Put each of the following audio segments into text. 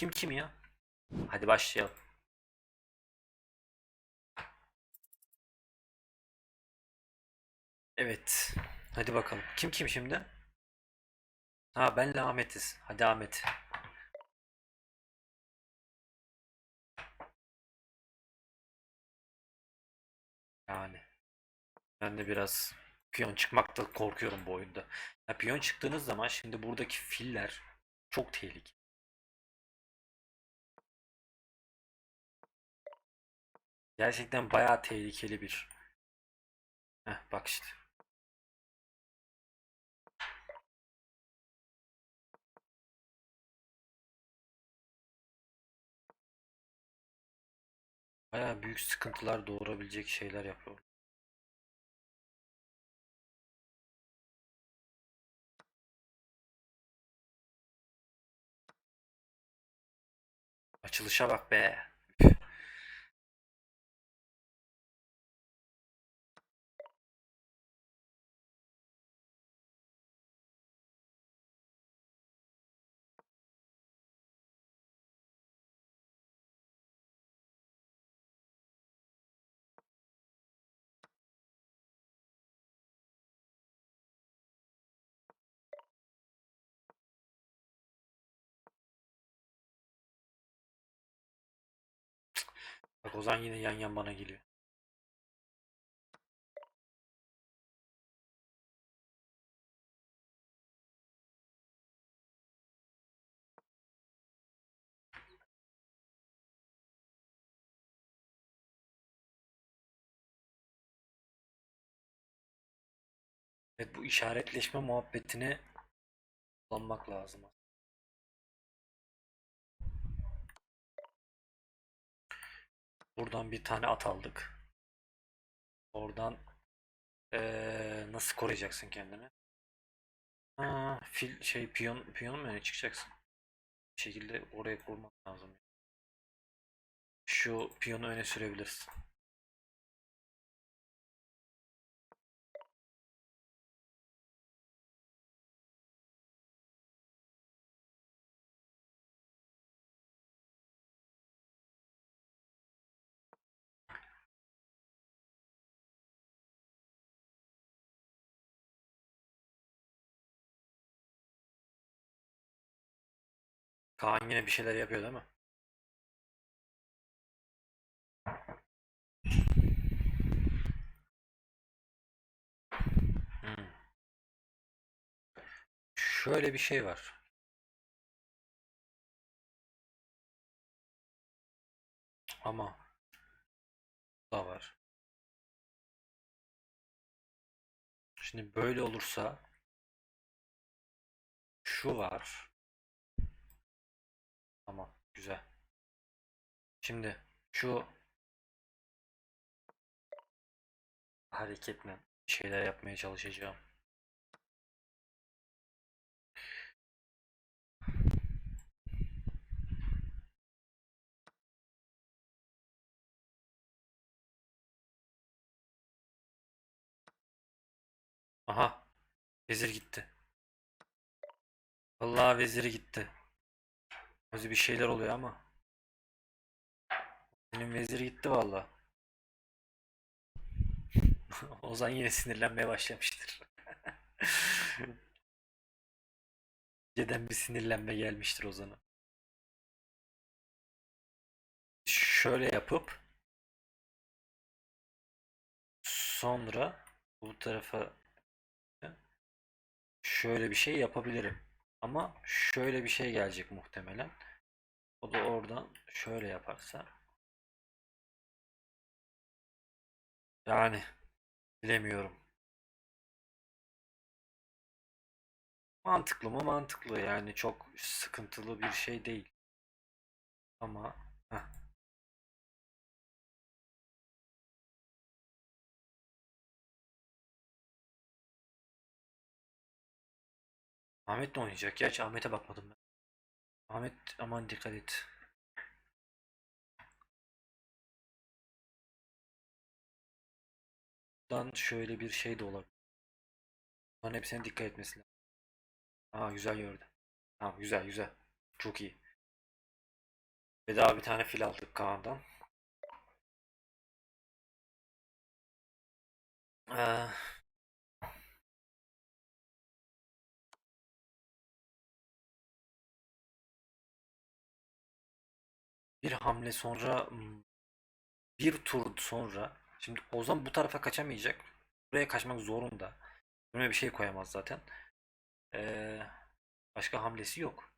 Kim kim ya? Hadi başlayalım. Evet. Hadi bakalım. Kim kim şimdi? Ha benle Ahmet'iz. Hadi Ahmet. Yani ben de biraz piyon çıkmakta korkuyorum bu oyunda. Ya piyon çıktığınız zaman şimdi buradaki filler çok tehlikeli. Gerçekten bayağı tehlikeli bir. Heh, bak işte. Bayağı büyük sıkıntılar doğurabilecek şeyler yapıyor. Açılışa bak be. Bak Ozan yine yan yan bana geliyor. Evet bu işaretleşme muhabbetini kullanmak lazım. Buradan bir tane at aldık. Oradan eee, nasıl koruyacaksın kendini? Ha, fil şey piyon piyon mu öne çıkacaksın? Bir şekilde oraya kurmak lazım. Şu piyonu öne sürebilirsin. Kaan yine bir şeyler yapıyor değil mi? Hmm. Şöyle bir şey var. Ama da var. Şimdi böyle olursa şu var. Güzel. Şimdi şu hareketle şeyler yapmaya çalışacağım. Aha, vezir gitti. Vallahi veziri gitti. Özü bir şeyler oluyor ama. Benim vezir gitti vallahi. Ozan yine sinirlenmeye başlamıştır. Geceden bir sinirlenme gelmiştir Ozan'a. Şöyle yapıp sonra bu tarafa şöyle bir şey yapabilirim. Ama şöyle bir şey gelecek muhtemelen. O da oradan şöyle yaparsa. Yani bilemiyorum. Mantıklı mı? Mantıklı. Yani çok sıkıntılı bir şey değil. Ama heh. Ahmet ne oynayacak? Gerçi Ahmet'e bakmadım ben. Ahmet aman dikkat et. Buradan şöyle bir şey de olabilir. Bunların hepsine dikkat etmesi lazım. Aa güzel gördü. Tamam güzel güzel. Çok iyi. Bedava bir tane fil aldık Kaan'dan. Ee, bir hamle sonra bir tur sonra şimdi Ozan bu tarafa kaçamayacak. Buraya kaçmak zorunda. Böyle bir şey koyamaz zaten. Ee, başka hamlesi yok.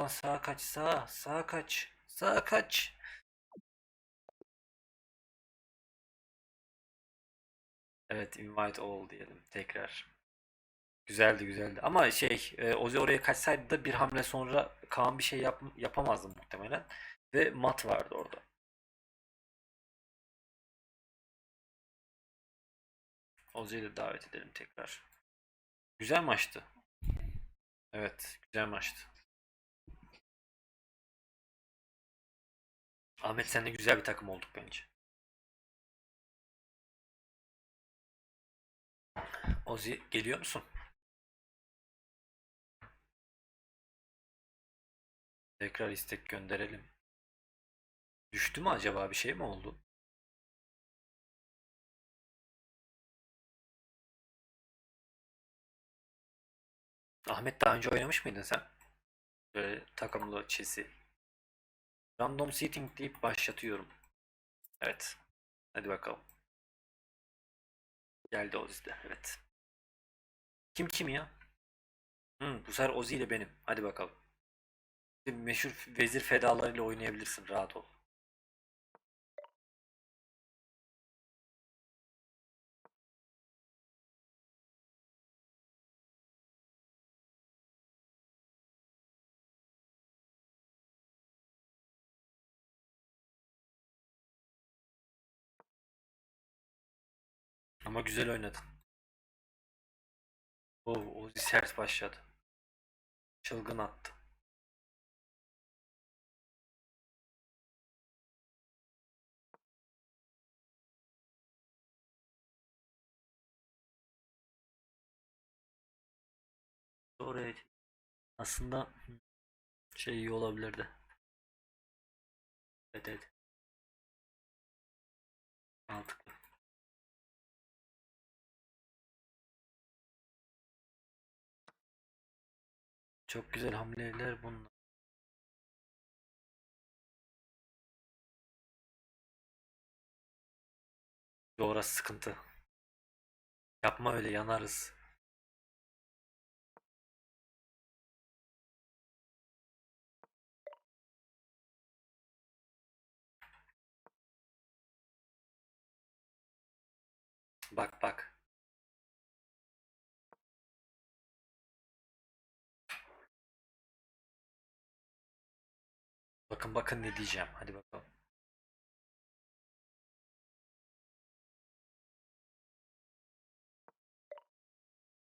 Lan sağa kaç sağa sağa kaç sağa kaç. Evet invite all diyelim tekrar. Güzeldi güzeldi ama şey e, Ozi oraya kaçsaydı da bir hamle sonra Kaan bir şey yap, yapamazdı muhtemelen. Ve mat vardı orada. Ozi'yi de davet edelim tekrar. Güzel maçtı. Evet güzel maçtı. Ahmet senle güzel bir takım olduk bence. Ozi geliyor musun? Tekrar istek gönderelim. Düştü mü acaba bir şey mi oldu? Ahmet daha önce oynamış mıydın sen? Böyle takımlı çesi. Random seating deyip başlatıyorum. Evet. Hadi bakalım. Geldi Ozi de. Evet. Kim kim ya? Hı, bu sefer Ozi ile benim. Hadi bakalım. Meşhur vezir fedalarıyla oynayabilirsin. Rahat ol. Ama güzel oynadın. Oo, Ozi sert başladı. Çılgın attı. Evet. Aslında şey iyi olabilirdi. Evet evet. Mantıklı. Çok güzel hamleler bunlar. Orası sıkıntı. Yapma öyle yanarız. Bak bak. Bakın bakın ne diyeceğim. Hadi bakalım.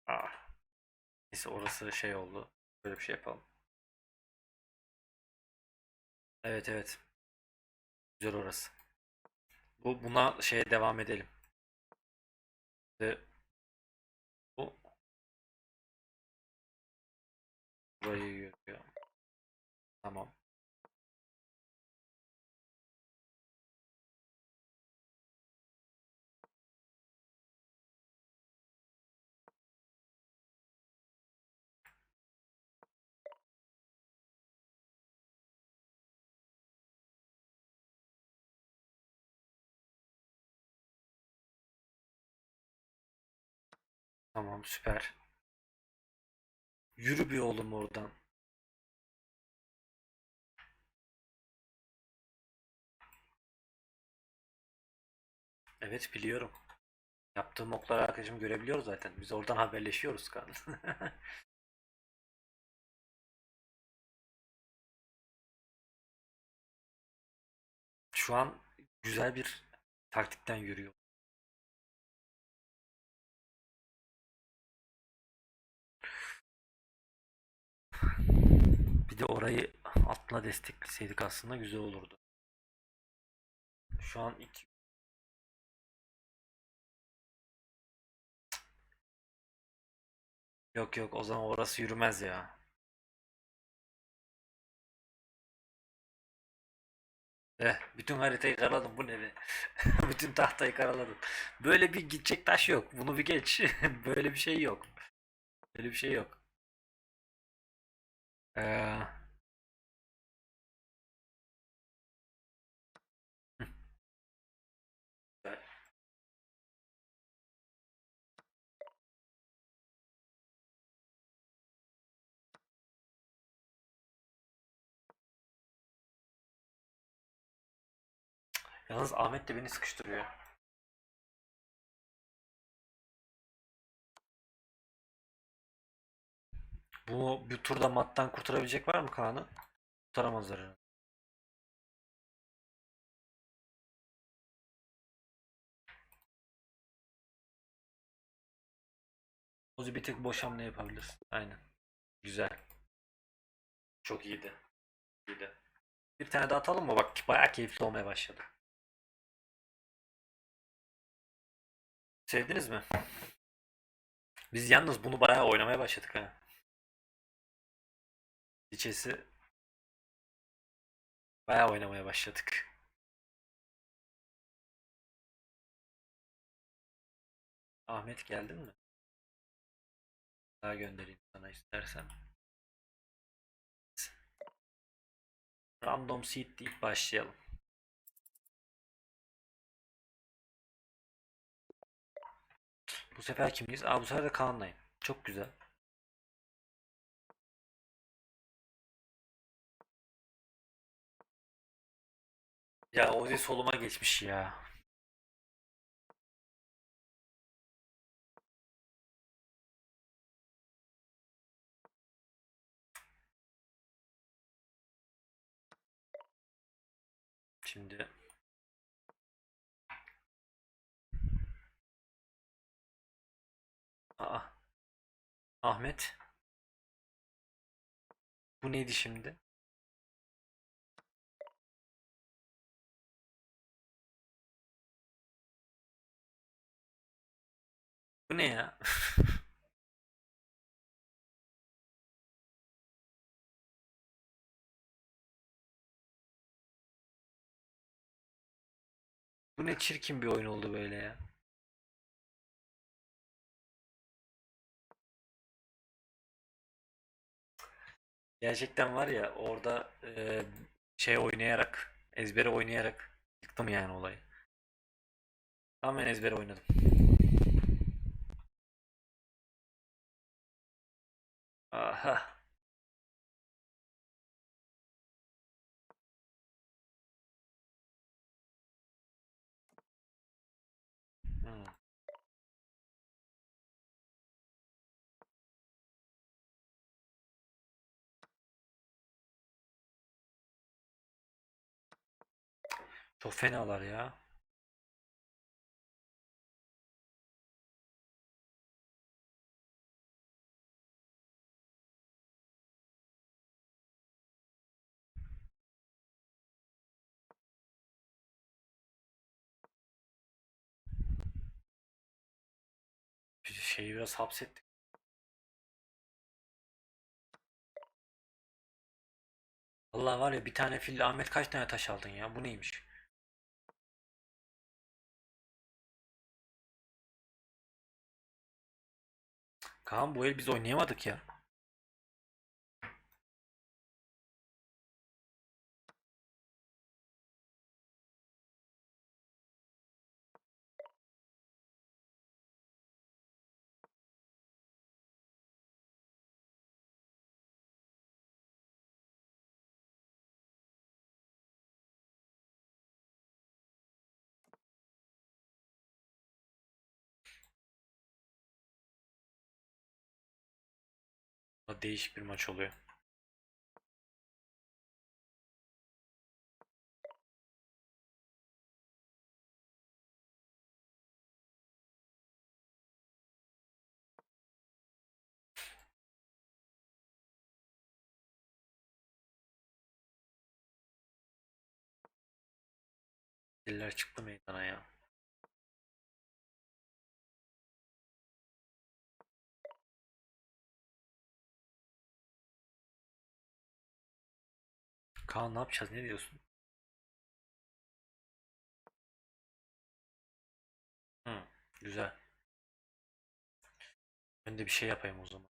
Aa. Neyse orası şey oldu. Böyle bir şey yapalım. Evet evet. Güzel orası. Bu buna şeye devam edelim. Ve bu burayı yürüyor. Tamam. Tamam süper. Yürü bir oğlum oradan. Evet biliyorum. Yaptığım okları arkadaşım görebiliyor zaten. Biz oradan haberleşiyoruz kan. Şu an güzel bir taktikten yürüyor. Bir de orayı atla destekleseydik aslında güzel olurdu. Şu an iki Yok yok o zaman orası yürümez ya. Eh, bütün haritayı karaladım bu ne be? Bütün tahtayı karaladım. Böyle bir gidecek taş yok. Bunu bir geç. Böyle bir şey yok. Böyle bir şey yok. Yalnız Ahmet de beni sıkıştırıyor. Bu bu turda mattan kurtarabilecek var mı Kaan'ı? Kurtaramazlar herhalde. Ozi bir tek boş hamle yapabilir. Aynen. Güzel. Çok iyiydi. İyiydi. Bir tane daha atalım mı? Bak bayağı keyifli olmaya başladı. Sevdiniz mi? Biz yalnız bunu bayağı oynamaya başladık ha. İçesi bayağı oynamaya başladık. Ahmet geldin mi? Daha göndereyim sana istersen. Random seed deyip başlayalım. Bu sefer kimliyiz? Aa bu sefer de Kaan'layım. Çok güzel. Ya Ozi soluma geçmiş ya. Şimdi Aa. Ahmet. Bu neydi şimdi? Bu ne ya? Bu ne çirkin bir oyun oldu böyle ya. Gerçekten var ya orada e, şey oynayarak, ezbere oynayarak yıktım yani olayı. Tamamen ezbere oynadım. Aha. Hmm. Çok fenalar ya. Şeyi biraz hapsettik. Allah var ya bir tane fille Ahmet kaç tane taş aldın ya? Bu neymiş? Kaan bu el biz oynayamadık ya. Değişik bir maç oluyor. Diller çıktı meydana ya. Kaan ne yapacağız ne diyorsun? Hı, güzel. Ben de bir şey yapayım o zaman.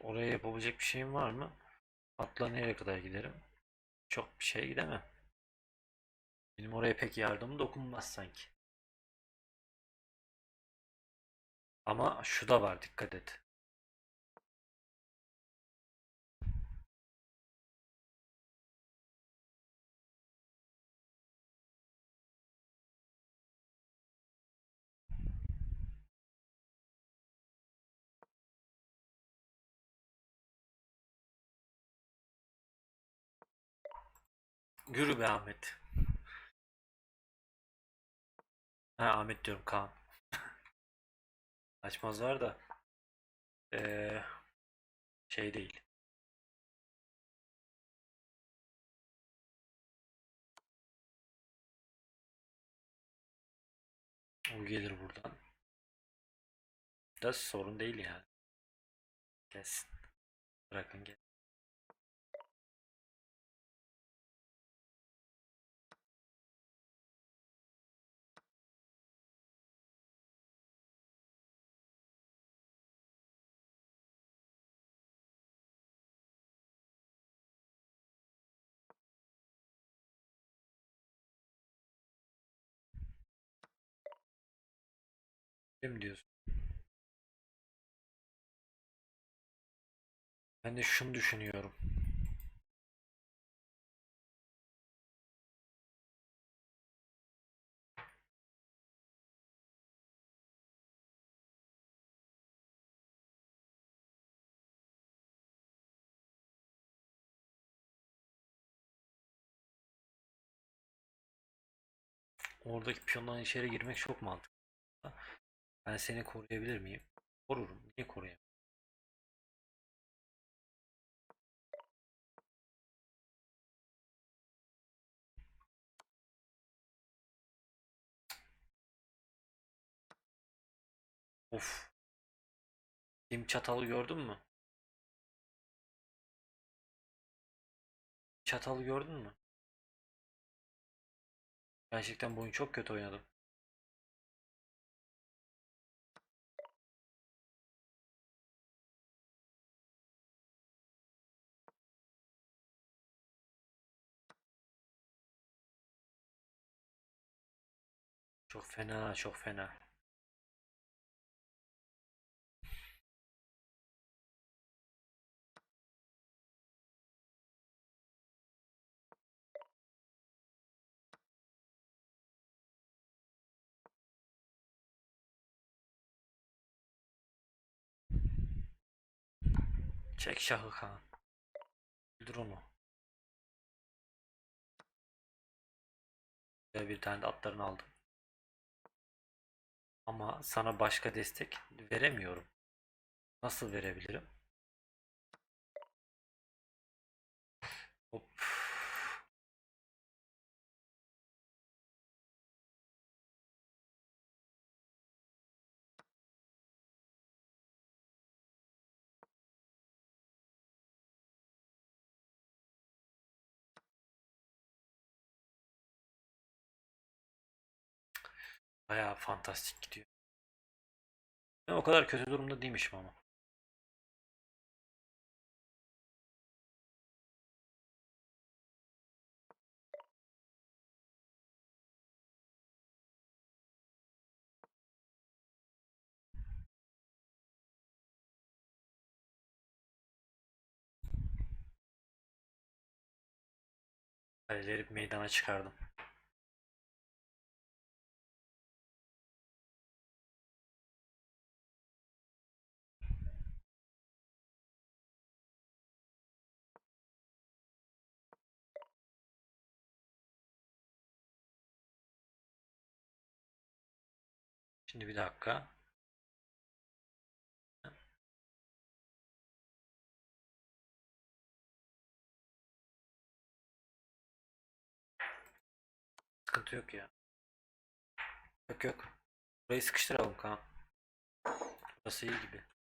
Oraya yapabilecek bir şeyim var mı? Atla nereye kadar giderim? Çok bir şey gidemem. Benim oraya pek yardım dokunmaz sanki. Ama şu da var dikkat et. Yürü be Ahmet. Ha Ahmet diyorum Kaan. Açmazlar da. Ee, şey değil. O gelir buradan. Da sorun değil yani. Gelsin. Bırakın gel. Kim diyorsun? Ben de şunu düşünüyorum. Oradaki piyondan içeri girmek çok mantıklı. Ben seni koruyabilir miyim? Korurum. Niye koruyayım? Of. Kim çatalı gördün mü? Çatalı gördün mü? Gerçekten bu çok kötü oynadım. Çok fena, çok fena. Çek şahı Kaan. Öldür onu. Bir tane de atlarını aldım. Ama sana başka destek veremiyorum. Nasıl verebilirim? Hop. Bayağı fantastik gidiyor. Ben o kadar kötü durumda değilmişim ama. Kaleleri meydana çıkardım. Şimdi bir dakika. Sıkıntı yok ya. Yok yok. Burayı sıkıştıralım Kaan. Burası iyi gibi.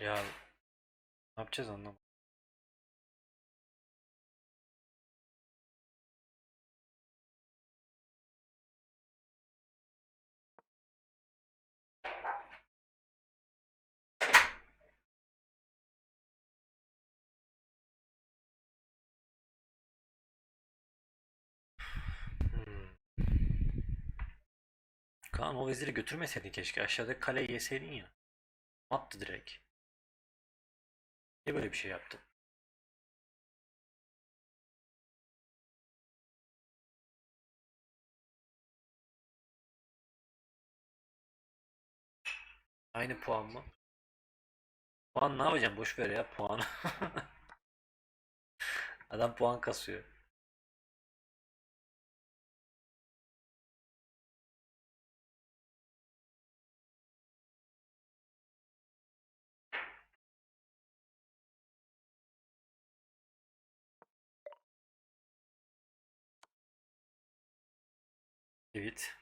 Ya ne yapacağız anlamadım. Hmm. Kaan o veziri götürmeseydin keşke. Aşağıdaki kaleyi yeseydin ya. Attı direkt. Niye böyle bir şey yaptın? Aynı puan mı? Puan ne yapacağım? Boş ver ya puanı. Adam puan kasıyor. Evet.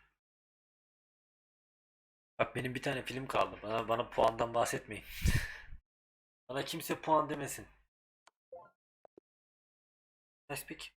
Bak benim bir tane film kaldı. Bana bana puandan bahsetmeyin. Bana kimse puan demesin. Nice pick.